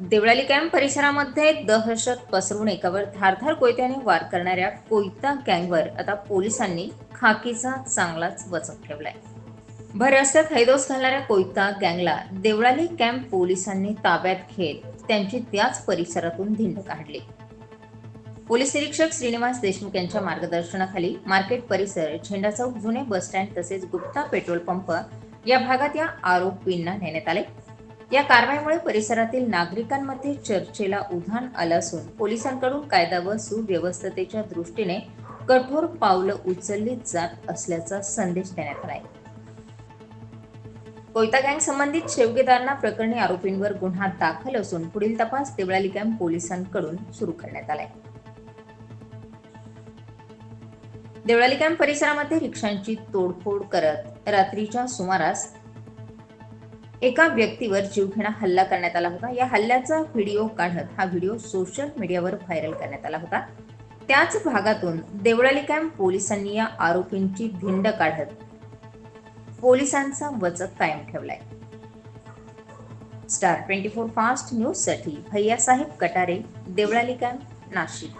Deolali camp परिसरामध्ये दहशत पसरवून एकावर धारधार कोयत्याने वार करणाऱ्या कोयता गँगवर आता पोलिसांनी खाकीचा चांगलाच वचक ठेवलाय. भर रस्त्यात हैदोस घालणाऱ्या कोयता गँगला देवळाली कॅम्प पोलिसांनी ताब्यात घेत त्यांची त्याच परिसरातून धिंड काढली. पोलीस निरीक्षक श्रीनिवास देशमुख यांच्या मार्गदर्शनाखाली मार्केट परिसर झेंडा चौक जुने बस स्टँड तसेच गुप्ता पेट्रोल पंप या भागात या आरोपींना नेण्यात आले. या कारवाईमुळे परिसरातील नागरिकांमध्ये चर्चेला उधाण आलं असून पोलिसांकडून कायदा व सुव्यवस्थेच्या दृष्टीने कठोर पावलं उचलली जात असल्याचा संदेश देण्यात आलाय. कोयता गँग संबंधित शेवगेदारना प्रकरणी आरोपींवर गुन्हा दाखल असून पुढील तपास देवळाली कॅम्प पोलिसांकडून सुरू करण्यात आलाय. देवळाली कॅम्प परिसरामध्ये रिक्षांची तोडफोड करत रात्रीच्या सुमारास एका व्यक्तीवर जीवघेणा हल्ला करण्यात आला होता. या हल्ल्याचा व्हिडिओ काढत हा व्हिडिओ सोशल मीडियावर व्हायरल करण्यात आला होता. त्याच भागातून देवळाली कॅम्प पोलिसांनी या आरोपींची भिंड काढत पोलिसांचा वचक कायम ठेवलाय. स्टार ट्वेंटी फोर फास्ट न्यूजसाठी भैयासाहेब कटारे देवळाली कॅम्प नाशिक.